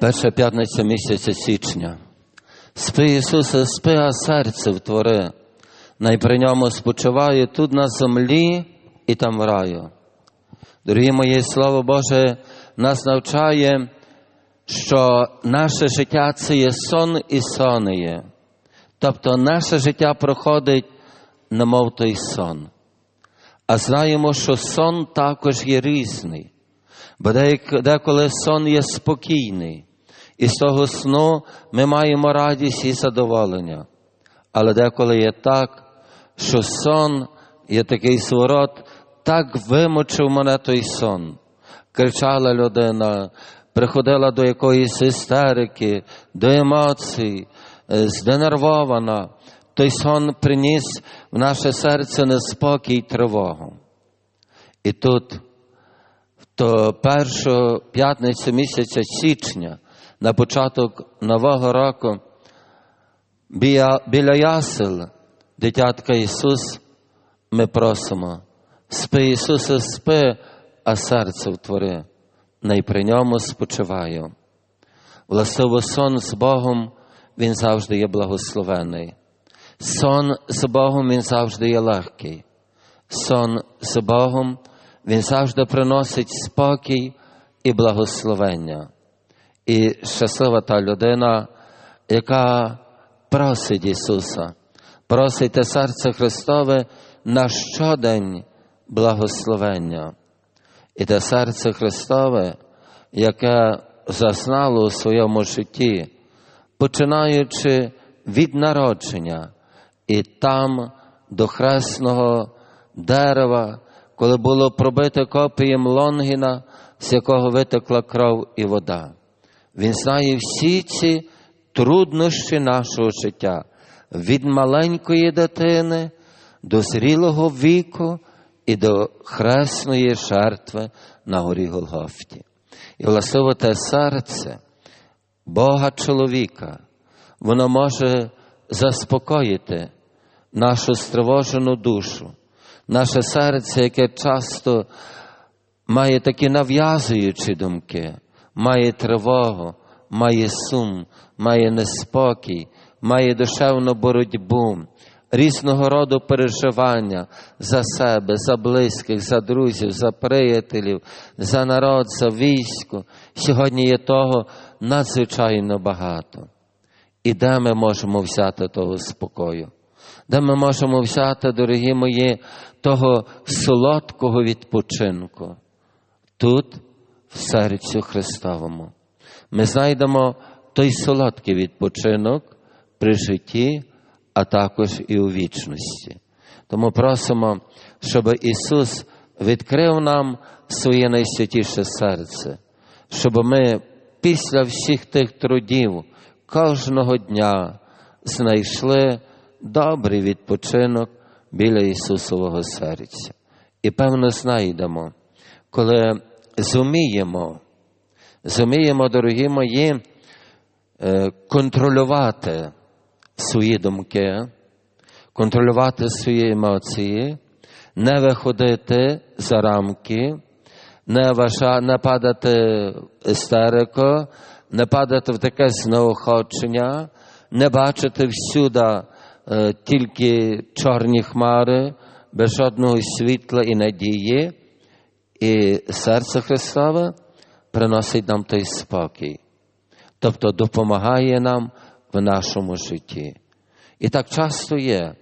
Перша п'ятниця місяця січня. Спи Ісусе, спи, а серце втвори. Най при ньому спочиває тут на землі і там в раю. Дорогі мої, Слово Боже, нас навчає, що наше життя це є сон і сон є. Тобто наше життя проходить, немов той сон. А знаємо, що сон також є різний. Бо деколи сон є спокійний, і з того сну ми маємо радість і задоволення. Але деколи є так, що сон є такий сворот, так вимочив мене той сон. Кричала людина, приходила до якоїсь істерики, до емоцій, зденервована. Той сон приніс в наше серце неспокій і тривогу. І тут то першу п'ятницю місяця січня, на початок Нового року, біля, ясел, дитятка Ісус, ми просимо, спи, Ісусе, спи, а серце втвори, най при ньому спочиваю. Властиво сон з Богом, Він завжди є благословений. Сон з Богом Він завжди є легкий. Сон з Богом він завжди приносить спокій і благословення. І щаслива та людина, яка просить Ісуса, просить те серце Христове на щодень благословення. І те серце Христове, яке зазнало у своєму житті, починаючи від народження і там до хресного дерева коли було пробите копієм Лонгіна, з якого витекла кров і вода. Він знає всі ці труднощі нашого життя від маленької дитини до зрілого віку і до хресної жертви на горі Голгофті. І власне те серце Бога чоловіка, воно може заспокоїти нашу стривожену душу наше серце, яке часто має такі нав'язуючі думки, має тривогу, має сум, має неспокій, має душевну боротьбу, різного роду переживання за себе, за близьких, за друзів, за приятелів, за народ, за військо. Сьогодні є того надзвичайно багато. І де ми можемо взяти того спокою? Де ми можемо взяти, дорогі мої, того солодкого відпочинку тут, в серцю Христовому. Ми знайдемо той солодкий відпочинок при житті, а також і у вічності. Тому просимо, щоб Ісус відкрив нам своє найсвятіше серце, щоб ми після всіх тих трудів кожного дня знайшли добрий відпочинок біля Ісусового серця. І певно знайдемо, коли зуміємо, зуміємо, дорогі мої, е, контролювати свої думки, контролювати свої емоції, не виходити за рамки, не ваша, не падати в істерику, не падати в таке знеохочення, не бачити всюди Е, тільки чорні хмари, без жодного світла і надії, і серце Христове приносить нам той спокій, тобто допомагає нам в нашому житті. І так часто є,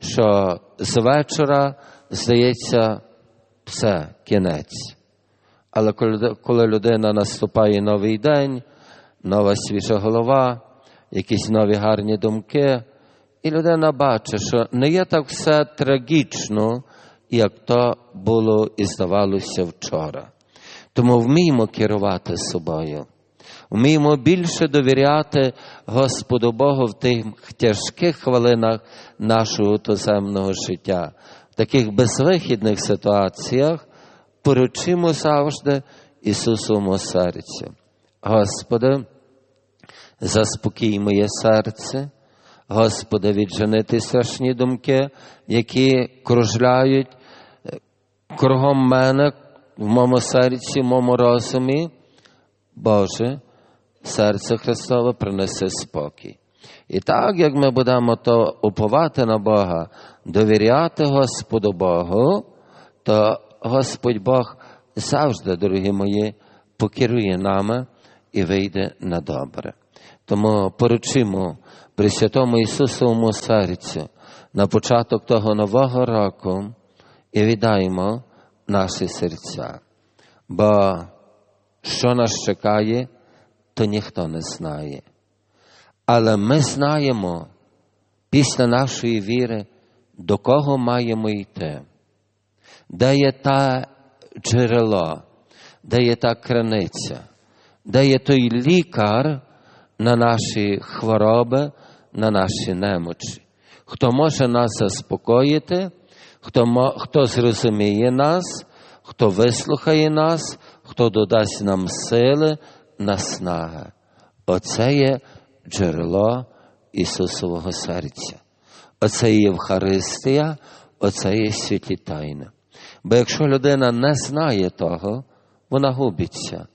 що з вечора здається все, кінець. Але коли людина наступає новий день, нова свіжа голова, якісь нові гарні думки, і людина бачить, що не є так все трагічно, як то було і здавалося вчора. Тому вміємо керувати собою, вміємо більше довіряти Господу Богу в тих тяжких хвилинах нашого туземного життя, в таких безвихідних ситуаціях поручимо завжди Ісусовому серцю. Господи, заспокій моє серце. Господа, відженити страшні думки, які кружляють е, кругом мене в моєму серці, в моєму розумі. Боже, серце Христове принесе спокій. І так, як ми будемо то уповати на Бога, довіряти Господу Богу, то Господь Бог завжди, дорогі мої, покерує нами і вийде на добре. Тому поручимо при святому Ісусовому серцю на початок того нового року і віддаємо наші серця. Бо що нас чекає, то ніхто не знає. Але ми знаємо після нашої віри, до кого маємо йти, де є та джерело, де є та криниця, де є той лікар на наші хвороби, на наші немочі, хто може нас заспокоїти, хто, хто зрозуміє нас, хто вислухає нас, хто додасть нам сили, наснаги. Оце є джерело Ісусового серця. Оце є Євхаристія, оце є святі тайни. Бо якщо людина не знає того, вона губиться.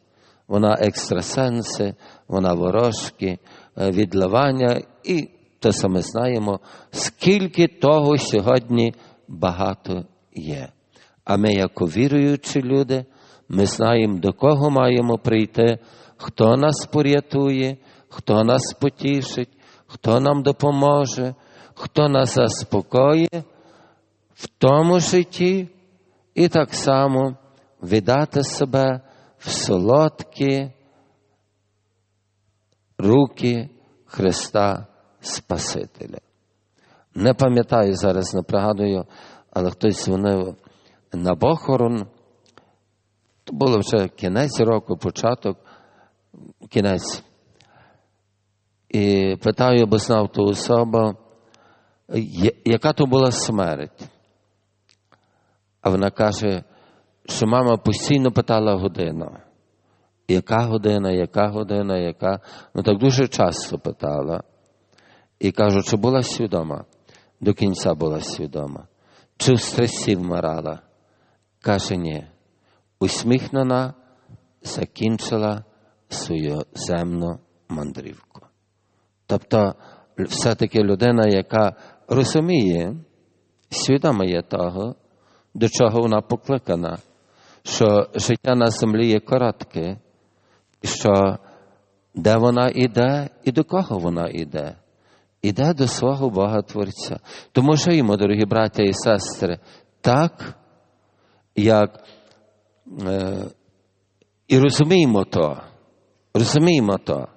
Вона екстрасенси, вона ворожки, відливання, і те саме знаємо, скільки того сьогодні багато є. А ми, як віруючі люди, ми знаємо, до кого маємо прийти, хто нас порятує, хто нас потішить, хто нам допоможе, хто нас заспокоїть в тому житті, і так само віддати себе в солодкі руки Христа Спасителя. Не пам'ятаю зараз, не пригадую, але хтось дзвонив на похорон. То було вже кінець року, початок, кінець. І питаю, бо знав ту особу, яка то була смерть. А вона каже, що мама постійно питала годину. Яка година, яка година, яка. Ну так дуже часто питала. І кажу, чи була свідома? До кінця була свідома. Чи в стресі вмирала? Каже, ні. Усміхнена закінчила свою земну мандрівку. Тобто, все-таки людина, яка розуміє, свідома є того, до чого вона покликана, що життя на землі є коротке, і що де вона йде і до кого вона йде. Іде до свого Бога Творця. Тому живімо, дорогі браття і сестри, так, як е, і розуміємо то, розуміємо то,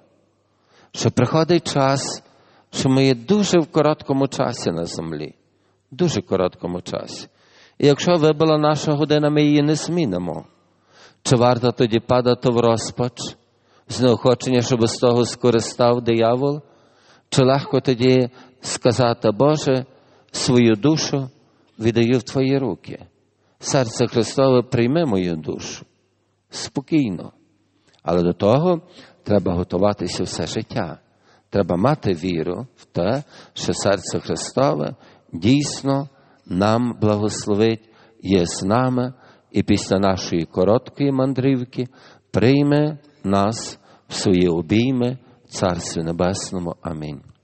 що приходить час, що ми є дуже в короткому часі на землі, дуже короткому часі. І якщо вибила наша година, ми її не змінимо. Чи варто тоді падати в розпач, з неохочення, щоб з того скористав диявол? Чи легко тоді сказати, Боже, свою душу віддаю в Твої руки. Серце Христове прийми мою душу спокійно. Але до того треба готуватися все життя. Треба мати віру в те, що серце Христове дійсно нам благословить, є з нами і після нашої короткої мандрівки прийме нас в свої обійми Царстві Небесному. Амінь.